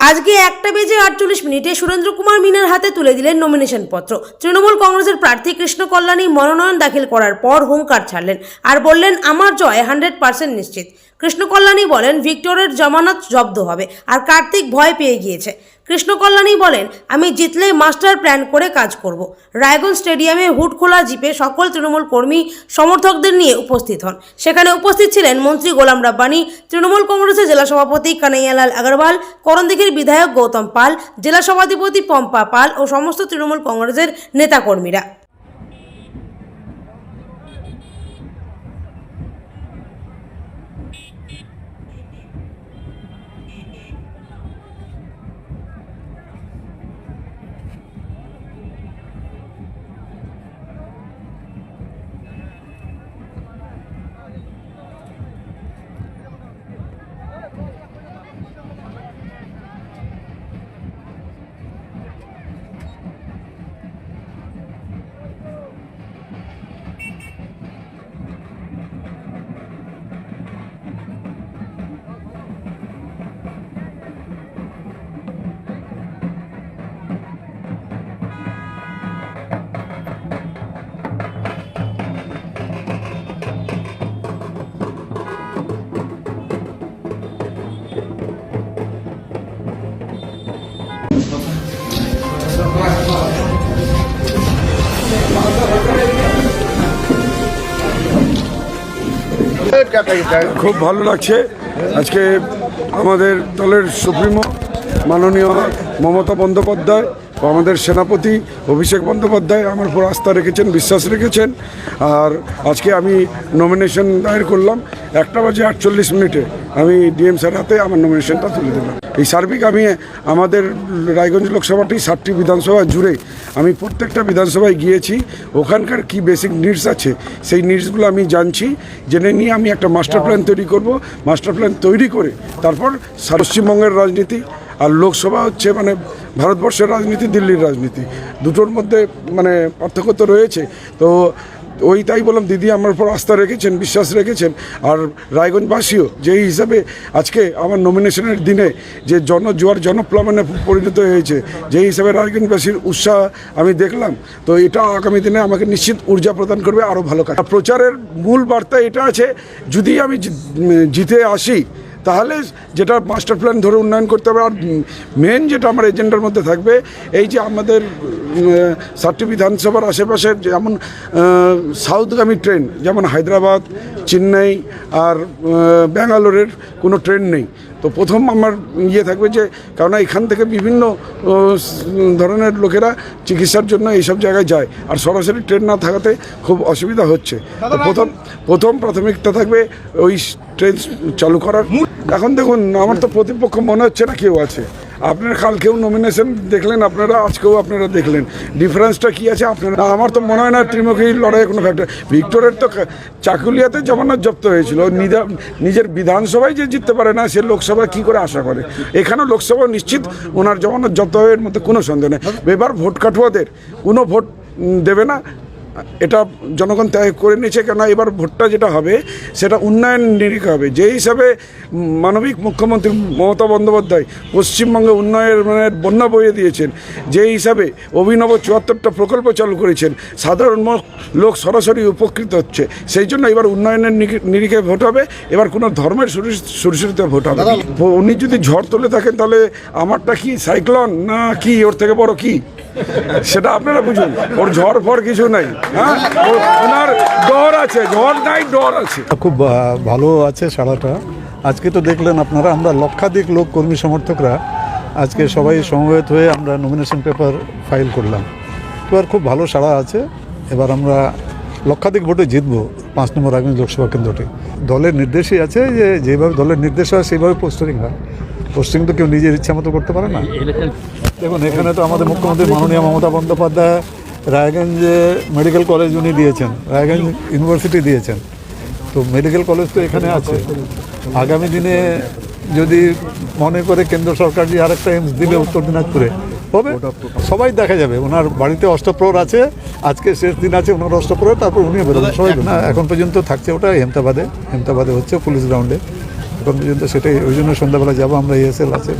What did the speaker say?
আজকে একটা বেজে আটচল্লিশ মিনিটে সুরেন্দ্র কুমার মিনার হাতে তুলে দিলেন নমিনেশন পত্র। তৃণমূল কংগ্রেসের প্রার্থী কৃষ্ণ কল্যাণী মনোনয়ন দাখিল করার পর হুঙ্কার ছাড়লেন আর বললেন, আমার জয় হান্ড্রেড পার্সেন্ট নিশ্চিত। কৃষ্ণ কল্যাণী বলেন ভিক্টরের জামানত জব্দ হবে। আর কার্তিক ভয় পেয়ে গিয়েছে। কৃষ্ণ কল্যাণী বলেন, আমি জিতলে মাস্টার প্ল্যান করে কাজ করব। রায়গঞ্জ স্টেডিয়ামে হুট খোলা জিপে সকল তৃণমূল কর্মী সমর্থকদের নিয়ে উপস্থিত হন। সেখানে উপস্থিত ছিলেন মন্ত্রী গোলাম রাব্বানি, তৃণমূল কংগ্রেসের জেলা সভাপতি কানাইয়ালাল আগরওয়াল, করণদিঘির বিধায়ক গৌতম পাল, জেলা সভাধিপতি পম্পা পাল ও সমস্ত তৃণমূল কংগ্রেসের নেতাকর্মীরা। খুব ভালো লাগছে। আজকে আমাদের দলের সুপ্রিমো মাননীয় মমতা বন্দ্যোপাধ্যায় ও আমাদের সেনাপতি অভিষেক বন্দ্যোপাধ্যায় আমার উপর আস্থা রেখেছেন, বিশ্বাস রেখেছেন। আর আজকে আমি নমিনেশন দায়ের করলাম। একটা বাজে আটচল্লিশ মিনিটে আমি ডিএম স্যার হাতে আমার নমিনেশনটা তুলে দিলাম। এই সার্বিক আমি, আমাদের রায়গঞ্জ লোকসভাটি ষাটটি বিধানসভা জুড়ে আমি প্রত্যেকটা বিধানসভায় গিয়েছি। ওখানকার কি বেসিক নিডস আছে, সেই নিডসগুলো আমি জানছি। জেনে নিয়ে আমি একটা মাস্টার প্ল্যান তৈরি করব। মাস্টার প্ল্যান তৈরি করে তারপর পশ্চিমবঙ্গের রাজনীতি আর লোকসভা হচ্ছে মানে ভারতবর্ষের রাজনীতি, দিল্লির রাজনীতি। দুটোর মধ্যে মানে পার্থক্য তো রয়েছে। তো ওই তাই বললাম, দিদি আমার উপর আস্থা রেখেছেন, বিশ্বাস রেখেছেন। আর রায়গঞ্জবাসীও যেই হিসাবে আজকে আমার নমিনেশনের দিনে যে জনজোয়ার জনপ্লাবনে পরিণত হয়েছে, যেই হিসাবে রায়গঞ্জবাসীর উৎসাহ আমি দেখলাম, তো এটা আগামী দিনে আমাকে নিশ্চিত ঊর্জা প্রদান করবে আরও ভালো কাজ। প্রচারের মূল বার্তা এটা আছে, যদি আমি জিতে আসি তাহলে যেটা মাস্টার প্ল্যান ধরে উন্নয়ন করতে হবে আর মেন যেটা আমার এজেন্ডার মধ্যে থাকবে এই যে আমাদের ষাটটি বিধানসভার আশেপাশের যেমন সাউথগামী ট্রেন যেমন হায়দ্রাবাদ চেন্নাই আর ব্যাঙ্গালোরের কোনো ট্রেন নেই। তো প্রথম আমার ইয়ে থাকবে যে কারণ এখান থেকে বিভিন্ন ধরনের লোকেরা চিকিৎসার জন্য এইসব জায়গায় যায় আর সরাসরি ট্রেন না থাকাতে খুব অসুবিধা হচ্ছে। প্রথম প্রথম প্রাথমিকতা থাকবে ওই ট্রেন চালু করার। এখন দেখুন, আমার তো প্রতিপক্ষ মনে হচ্ছে না কেউ আছে। আপনারা কালকেও নমিনেশন দেখলেন, আপনারা, আজকেও আপনারা দেখলেন। ডিফারেন্সটা কি আছে আপনারা? আমার তো মনে হয় না ত্রিমুখী লড়াইয়ের কোনো ফ্যাক্টর ভিক্টোরের তো চাকুলিয়াতে জমানত জব্দ হয়েছিল। নিজের বিধানসভায় যে জিততে পারে না, সে লোকসভা কি করে আশা করে? এখানেও লোকসভা নিশ্চিত ওনার জমানত জব্দ হওয়ার মধ্যে কোনো সন্দেহ নেই। এবার ভোট কাটুয়াদের, কোনো ভোট দেবে না। এটা জনগণ ত্যাগ করে নিয়েছে কেন এবার ভোটটা যেটা হবে সেটা উন্নয়ন নিরিখা হবে। যে হিসাবে মানবিক মুখ্যমন্ত্রী মমতা বন্দ্যোপাধ্যায় পশ্চিমবঙ্গে উন্নয়নের বন্যা বইয়ে দিয়েছেন যে হিসাবে অভিনব চুয়াত্তরটা প্রকল্প চালু করেছেন সাধারণ লোক সরাসরি উপকৃত হচ্ছে। সেই জন্য এবার উন্নয়নের নিরি- নিরিখে ভোট হবে। এবার কোনো ধর্মের সুরসিতে ভোট হবে উনি যদি ঝড় তুলে থাকেন তাহলে আমারটা কি সাইক্লোন না কি? ওর থেকে বড় কি? সেটা আপনারা বুঝুন। ওর ঝড় ফড় কিছু নাই হ্যাঁ? ওনার ডর আছে, ঝড় নাই, ডর আছে। খুব ভালো আছে সাড়াটা আজকে তো দেখলেন আপনারা, আমরা লক্ষাধিক লোক, কর্মী সমর্থকরা আজকে সবাই সমবেত হয়ে আমরা নমিনেশন পেপার ফাইল করলাম। এবার খুব ভালো সাড়া আছে। এবার আমরা লক্ষাধিক ভোটে জিতবো পাঁচ নম্বর আগামী লোকসভা কেন্দ্রটি। দলের নির্দেশই আছে যে, যেভাবে দলের নির্দেশ হয়, সেইভাবে পোস্টারিং হয়। পোস্টিং তো কেউ নিজের ইচ্ছা মতো করতে পারে না। দেখুন এখানে তো আমাদের মুখ্যমন্ত্রী মাননীয় মমতা বন্দ্যোপাধ্যায় রায়গঞ্জে মেডিকেল কলেজ উনি দিয়েছেন রায়গঞ্জ ইউনিভার্সিটি দিয়েছেন। তো মেডিকেল কলেজ তো এখানে আছে। আগামী দিনে যদি মনে করে কেন্দ্র সরকার যে আরেকটা এমস দিবে উত্তর দিনাজপুরে হবে। সবাই দেখা যাবে। ওনার বাড়িতে অষ্টপ্রহর আছে আজকে শেষ দিন আছে ওনার অষ্টপ্রহর তারপর উনিও বেরোবেন। সবাই না এখন পর্যন্ত থাকছে ওটা হেমতাবাদে হেমতাবাদে হচ্ছে পুলিশ গ্রাউন্ডে। এখন পর্যন্ত সেটাই ওই জন্য সন্ধ্যাবেলা যাব আমরা ইএসএল আছে।